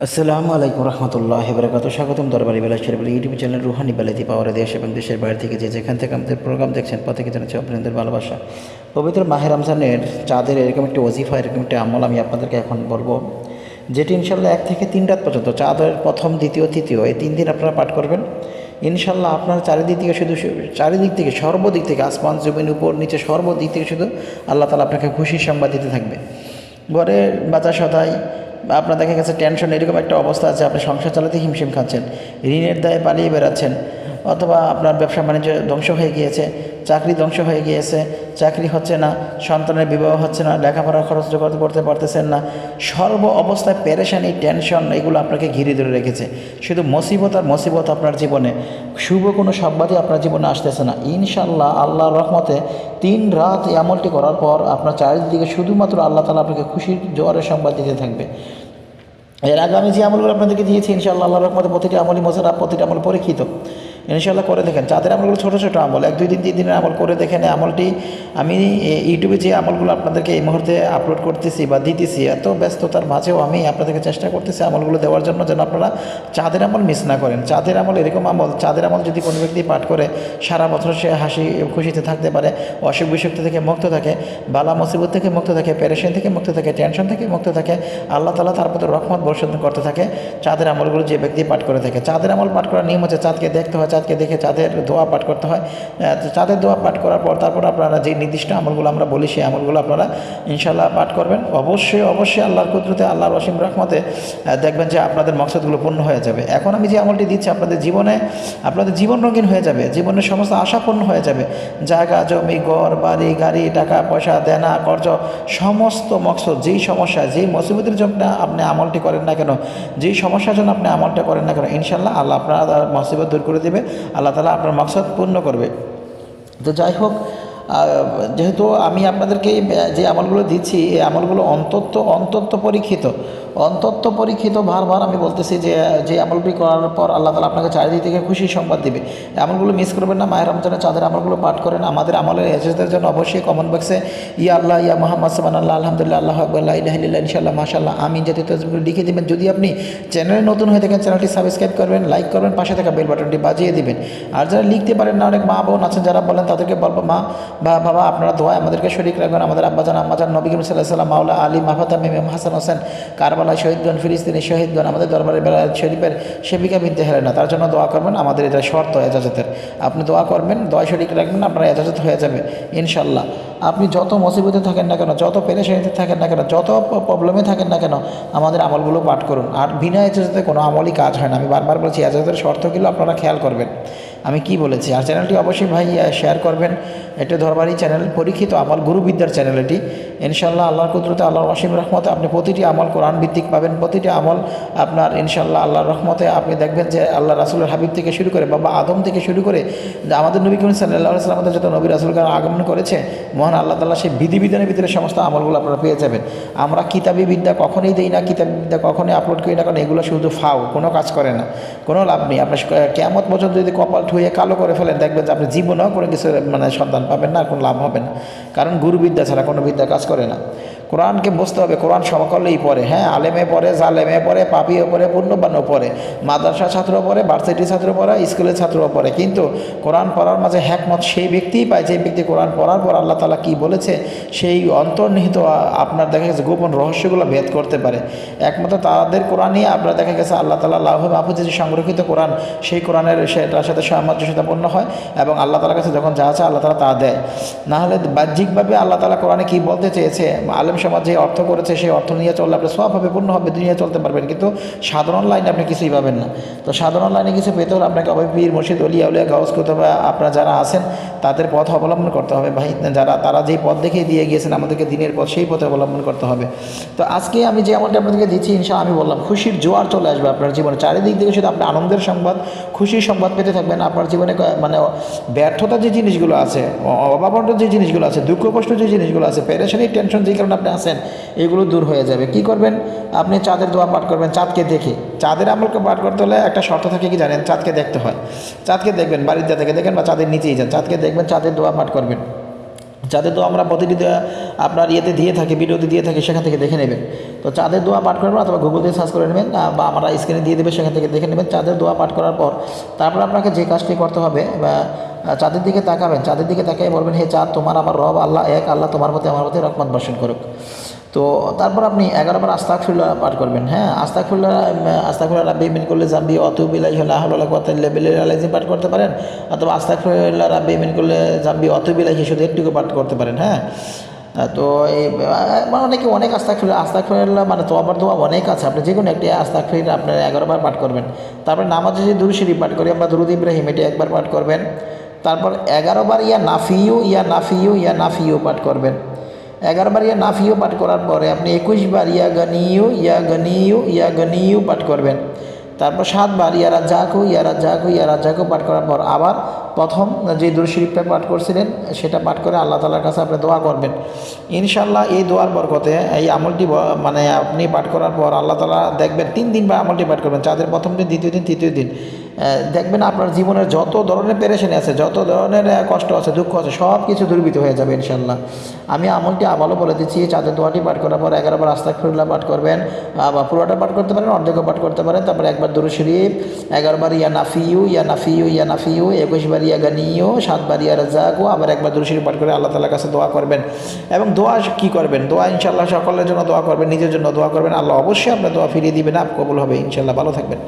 আসসালামু আলাইকুম রহমতুল্লাহ বরকাত স্বাগতম দরবারি বেলা শেরবেল ইউটিউব চ্যানেল রুহানি বেলাতি পাওয়ার দেশ এবং দেশের বাইরে থেকে যে যেখান থেকে আমাদের প্রোগ্রাম দেখছেন, প্রত্যেকে জানাচ্ছি আপনাদের ভালোবাসা। পবিত্র মাহের রমজানের চাঁদের এরকম একটি ওজিফা, এরকম একটি আমল আমি আপনাদেরকে এখন বলব, যেটি ইনশাল্লাহ এক থেকে তিন রাত পর্যন্ত, চাঁদের প্রথম, দ্বিতীয়, তৃতীয়, এই তিন দিন আপনারা পাঠ করবেন। ইনশাল্লাহ আপনার চারিদিক থেকে শুধু চারিদিক থেকে, সর্বদিক থেকে, আসমান, জমিন, উপর, নিচে, সর্বদিক থেকে শুধু আল্লাহ তালা আপনাকে খুশির সংবাদ দিতে থাকবে। ঘরের বাচ্চা সদাই বা আপনার দেখা গেছে টেনশন এরকম একটা অবস্থা আছে, আপনি সংসার চালাতে হিমশিম খাচ্ছেন, ঋণের দায়ে পালিয়ে বেড়াচ্ছেন। অথবা আপনার ব্যবসা বাণিজ্য ধ্বংস হয়ে গিয়েছে, চাকরি ধ্বংস হয়ে গিয়েছে, চাকরি হচ্ছে না, সন্তানের বিবাহ হচ্ছে না, লেখাপড়ার খরচ জোগাড় করতে পারতেছেন না, সর্ব অবস্থায় পেরেশানি, টেনশন, এগুলো আপনাকে ঘিরে ধরে রেখেছে। শুধু মুসিবত আর মুসিবত আপনার জীবনে। শুভ কোনো সংবাদই আপনার জীবনে আসতেছে না। ইনশাল্লাহ আল্লাহর রহমতে তিন রাত এই আমলটি করার পর আপনার চারিদিকে শুধুমাত্র আল্লাহ তালা আপনাকে খুশির জোয়ারের সংবাদ দিতে থাকবে। এর আগে আমি যে আমলগুলো আপনাদেরকে দিয়েছি, ইনশাআল্লাহ আল্লাহ রহমতে প্রতিটি আমলই মজার প্রতিটি আমল পরীক্ষিত। ইনশাআল্লাহ করে দেখেন। চাঁদের আমলগুলো ছোটো ছোটো আমল, এক, দুই দিন, তিন দিনের আমল করে দেখেন আমলটি। আমি ইউটিউবে যে আমলগুলো আপনাদেরকে এই মুহূর্তে আপলোড করতেছি বা দিতেছি, এত ব্যস্ততার মাঝেও আমি আপনাদেরকে চেষ্টা করতেছি আমলগুলো দেওয়ার জন্য যেন আপনারা চাঁদের আমল মিস না করেন। চাঁদের আমল এরকম আমল, চাঁদের আমল যদি কোনো ব্যক্তি পাঠ করে, সারা বছর সে হাসি, খুশিতে থাকতে পারে, অসুখ বিসুখ থেকে মুক্ত থাকে, বালা মুসিবত থেকে মুক্ত থাকে প্যারেশন থেকে মুক্ত থাকে টেনশন থেকে মুক্ত থাকে, আল্লাহ তালা তার প্রতি রহমত বর্ষণ করতে থাকে, চাঁদের আমলগুলো যে ব্যক্তি পাঠ করে থাকে। চাঁদের আমল পাঠ করার নিয়ম হচ্ছে চাঁদকে দেখতে হয় চাঁদকে দেখে চাঁদের দোয়া পাঠ করতে হয়। চাঁদের দোয়া পাঠ করার পর তারপর আপনারা যে নির্দিষ্ট আমলগুলো আমরা বলি, সেই আমলগুলো আপনারা ইনশাল্লাহ পাঠ করবেন। অবশ্যই অবশ্যই আল্লাহর কুদরতে, আল্লাহর অসীম রহমতে দেখবেন যে আপনাদের মকসদগুলো পূর্ণ হয়ে যাবে। এখন আমি যে আমলটি দিচ্ছি, আপনাদের জীবনে, আপনাদের জীবন রঙিন হয়ে যাবে, জীবনের সমস্ত আশা পূর্ণ হয়ে যাবে। জায়গা, জমি, ঘর, বাড়ি, গাড়ি, টাকা, পয়সা, দেনা, কর্জ, সমস্ত মকসদ, যেই সমস্যা, যেই মুসিবতের জন্য আপনি আমলটি করেন না কেন, যেই সমস্যার জন্য আপনি আমলটা করেন না কেন ইনশাল্লাহ আল্লাহ আপনারা মুসিবত দূর করে দেবে। আল্লাহ তালা আপনার মকসদ পূর্ণ করবে। তো যাই হোক যেহেতু আমি আপনাদেরকে যে আমলগুলো দিচ্ছি, এই আমলগুলো অন্তত অন্তত পরীক্ষিত। অন্তত পরীক্ষিত বারবার আমি বলতেছি যে যে আমলটি করার পর আল্লাহ তালা আপনাকে চারিদিক থেকে খুশি সংবাদ দিবে। আমলগুলো মিস করবেন না মায়ের রমজানের চাঁদের আমলগুলো পাঠ করেন, আমাদের আমলের এজেজদের জন্য অবশ্যই কমেন্ট বক্সে ইয়া আল্লাহ, ইয়া মোহাম্মদ সামান আল্লাহ আলহামদুলিল্লাহ, আল্লাহ আকবর ইলাহিল্লাহ ইনশাল্লাহ মাশাল্লাহ আমি জাতীয় তসবিগুলো লিখে দেবেন। যদি আপনি চ্যানেলে নতুন হয়ে থাকেন, চ্যানেলটি সাবস্ক্রাইব করবেন লাইক করবেন, পাশে থাকা বেল বাটনটি বাজিয়ে দিবেন। আর যারা লিখতে পারেন না, অনেক মা বোন আছেন, যারা বলেন, তাদেরকে বলব, মা, বা বাবা, আপনারা দোয়ায় আমাদেরকে শরীক রাখবেন। আমাদের আব্বাজান, আম্মাজান, নবী করিম সাল্লাহ সাল্লাম মাওলা আলী মাহাতাম ইমাম হাসান হোসেন কারবালা শহীদগণ ফিলিস্তিনি শহীদগণ আমাদের দরবারের বেলা শরীফের সেবিকা বিনতে হেলেনা তার জন্য দোয়া করবেন, আমাদের এটা শর্ত এজাজতের। আপনি দোয়া করবেন, দোয়া শরীক রাখবেন, আপনার এজাজত হয়ে যাবে ইনশাল্লাহ আপনি যত মুসিবতে থাকেন না কেন, যত পেরেশানিতে থাকেন না কেন, যত প্রবলেমে থাকেন না কেন, আমাদের আমলগুলো পাঠ করুন। আর বিনা এজাজতে কোনো আমলই কাজ হয় না। আমি বারবার বলছি, এজাজতের শর্তগুলো আপনারা খেয়াল করবেন। আমি কি বলেছি? আর চ্যানেলটি অবশ্যই ভাই শেয়ার করবেন। এটা ধরবারি চ্যানেল, পরীক্ষিত আমল, গুরুবিদ্যার চ্যানেল এটি। ইনশাল্লাহ আল্লাহর কুদরতে আল্লাহর অসীম রহমতে আপনি প্রতিটি আমল কোরআন ভিত্তিক পাবেন, প্রতিটি আমল আপনার ইনশাল্লাহ আল্লাহর রহমতে আপনি দেখবেন যে আল্লাহ রাসুলের হাবিব থেকে শুরু করে বাবা আদম থেকে শুরু করে যে আমাদের নবী করিম সাল্লাহ সাল্লামদের যত নবী রাসুলকে আগমন করেছে, মহান আল্লাহ তাল্লাহ সেই বিধিবিধানের ভিতরে সমস্ত আমলগুলো আপনারা পেয়ে যাবেন। আমরা কিতাবি বিদ্যা কখনোই দিই না, কিতাবি বিদ্যা কখনোই আপলোড করি না, কারণ এগুলো শুধু ফাও, কোনো কাজ করে না, কোনো লাভ নেই। আপনি কেমত পর্যন্ত যদি কপাল ঠুয়ে কালো করে ফেলেন, দেখবেন যে আপনি জীবনেও কোনো কিছু মানে সন্ধান পাবেন না কোনো লাভ হবে না। কারণ গুরু বিদ্যা ছাড়া কোনো বিদ্যা কাজ করে না। কোরআনকে বুঝতে হবে, কোরআন সকলেই পড়ে। হ্যাঁ আলেমে পড়ে, জালেমে পড়ে, পাপিও পড়ে পূর্ণবানও পড়ে। মাদ্রাসা ছাত্র পড়ে, ভার্সিটি ছাত্র পড়ে, স্কুলের ছাত্র পড়ে। কিন্তু কোরআন পড়ার মাঝে হ্যাকমত সেই ব্যক্তিই পায়, যে ব্যক্তি কোরআন পড়ার পর আল্লাহ তালা কী বলেছে, সেই অন্তর্নিহিত আপনার দেখা গেছে গোপন রহস্যগুলো ভেদ করতে পারে। একমাত্র তাদের কোরআনই আপনার দেখা গেছে আল্লাহ তালা লাভ মাহফুজে যে সংরক্ষিত কোরআন, সেই কোরআনের সেটার সাথে সামঞ্জস্যতাপূর্ণ হয় এবং আল্লাহ তালার কাছে যখন যা আছে আল্লাহ তালা তা দেয়। নাহলে বাহ্যিকভাবে আল্লাহ তালা কোরআনে কী বলতে চেয়েছে? আলেম সমাজ যে অর্থ করেছে, সেই অর্থ নিয়ে চললে আপনি সব হবে, পূর্ণ হবে, দুনিয়া চলতে পারবেন। কিন্তু সাধারণ লাইনে আপনি কিছুই পাবেন না। তো সাধারণ লাইনে কিছু পেতে হলে আপনাকে অবশ্যই পীর, মুর্শিদ অলিয়া উলিয়া গাউস, কুতুবা, আপনারা যারা আছেন, তাদের পথ অবলম্বন করতে হবে। ভাই, যারা, তারা যেই পথ দেখে দিয়ে গিয়েছেন, আমাদেরকে দিনের পথ সেই পথে অবলম্বন করতে হবে। তো আজকে আমি যে আমলটা আপনাদেরকে দিচ্ছি ইনশা আমি বললাম, খুশির জোয়ার চলে আসবে আপনার জীবনে। চারিদিক থেকে শুধু আপনি আনন্দের সংবাদ, খুশির সংবাদ পেতে থাকবেন। আপনার জীবনে মানে ব্যর্থতা যে জিনিসগুলো আছে অভাবন্ত যে জিনিসগুলো আছে, দুঃখ কষ্ট যে জিনিসগুলো আছে প্যারেশানি টেনশন যে কারণে আছেন, এগুলো দূর হয়ে যাবে। কি করবেন? আপনি চাঁদের দোয়া পাঠ করবেন, চাঁদকে দেখে। চাঁদের আমলকে পাঠ করতে হলে একটা শর্ত থাকে কি জানেন? চাঁদকে দেখতে হয়। চাঁদকে দেখবেন, বাড়ির থেকে দেখেন বা চাঁদের নিচেই যান, চাঁদকে দেখবেন, চাঁদের দোয়া পাঠ করবেন। চাঁদের দোয়া আমরা প্রতিটি আপনার ইয়েতে দিয়ে থাকি, ভিডিওতে দিয়ে থাকি, সেখান থেকে দেখে নেবেন। তো চাঁদের দোয়া পাঠ করবেন অথবা গুগল দিয়ে সার্চ করে নেবেন বা আমরা স্ক্রিনে দিয়ে দেবে, সেখান থেকে দেখে নেবেন। চাঁদের দোয়া পাঠ করার পর তারপর আপনাকে যে কাজটি করতে হবে, বা চাঁদের দিকে তাকাবেন, চাঁদের দিকে তাকিয়ে বলবেন, হে চাঁদ, তোমার আমার রব আল্লাহ এক, আল্লাহ তোমার প্রতি, আমার প্রতি রকমান বর্ষণ করুক। তো তারপর আপনি এগারোবার আস্তাকফিল্লা পাঠ করবেন। হ্যাঁ আস্তাকফিল্লা আস্তাকফিল্লা রাব্বি মিন করলে জাম্বি অতুবিল্লাহ আহ্লাহ আলাইজি পাঠ করতে পারেন, অথবা আস্তাকফিল্লা রাব্বি মিন করলে জাম্বি অতুবিল্লাহ শুধু একটুকু পাঠ করতে পারেন হ্যাঁ। তো এই মানে অনেকে অনেক আস্তাকফিল্লা আস্তাকফিল্লা মানে তো আবার দোয়া অনেক আছে। আপনি যে কোনো একটি আস্তাকফির আপনার এগারোবার পাঠ করবেন। তারপরে নামাজে যে দুরু শরীফ পাঠ করি, আমরা দুরুদ ইব্রাহিম এটি একবার পাঠ করবেন। তারপর এগারোবার ইয়া নাফিউ ইয়া নাফিউ ইয়া নাফিউ পাঠ করবেন। এগারোবার ইয়া নাফিও পাঠ করার পরে আপনি একুশবার ইয়া গনিউ ইয়া গনিউ ইয়া গনিউ পাঠ করবেন। তারপর সাতবার ইয়া রাজ্জাকু ইয়া রাজ্জাকু ইয়া রাজ্জাকু পাঠ করার পর আবার প্রথম যে দুর শরীফটা পাঠ করছিলেন, সেটা পাঠ করে আল্লাহ তালার কাছে আপনি দোয়া করবেন। ইনশাল্লাহ এই দোয়ার বরকতে এই আমলটি মানে আপনি পাঠ করার পর আল্লাহ তালা দেখবেন, তিন দিন বা আমলটি পাঠ করবেন, চাঁদের প্রথম দিন, দ্বিতীয় দিন, তৃতীয় দিন। দেখবেন আপনার জীবনের যত ধরনের পেরেশানি আছে, যত ধরনের কষ্ট আছে, দুঃখ আছে সব কিছু দুর্বিত হয়ে যাবে ইনশাল্লাহ আমি আমলটি আবারও বলে দিচ্ছি, চাঁদের দোয়াটি পাঠ করার পর এগারোবার আস্তাকফিরুল্লাহ পাঠ করবেন বা পুরোটা পাঠ করতে পারেন, অর্ধেকও পাঠ করতে পারেন, তারপরে একবার দুরু শরীফ এগারোবার ইয়া নাফিউ ইয়া নাফিউ ইয়া নাফিউ একুশবার ইয়া গানিও সাতবার ইয়া রাজাকু আবার একবার দুরু শরীফ পাঠ করে আল্লাহ তালার কাছে দোয়া করবেন। এবং দোয়া কি করবেন? দোয়া ইনশাল্লাহ সকলের জন্য দোয়া করবেন, নিজের জন্য দোয়া করবেন, আল্লাহ অবশ্যই আপনার দোয়া ফিরিয়ে দিবেন, আপ কবুল হবে ইনশাল্লাহ ভালো থাকবেন।